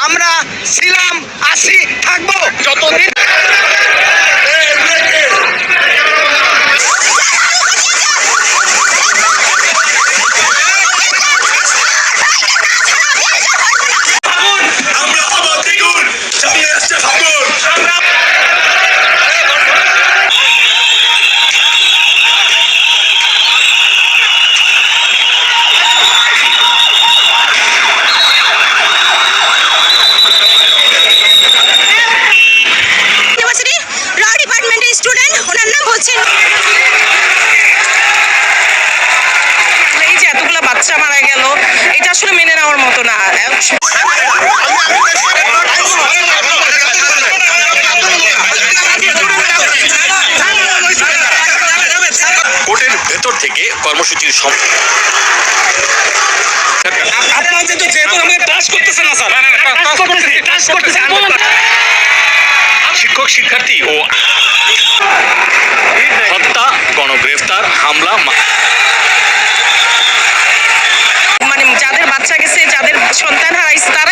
আমরা ছিলাম আসি থাকব। যতদিন এটা আসলে মেনে নেওয়ার মতো না। কোর্টের ভেতর থেকে কর্মসূচির সম আপনারা যেহেতু যেহেতু আমাকে টাচ করতেছে না স্যার। টাচ করতেছে টাচ করতেছে শিক্ষক শিক্ষার্থী ও হত্যা গণগ্রেফতার হামলা মা- মানে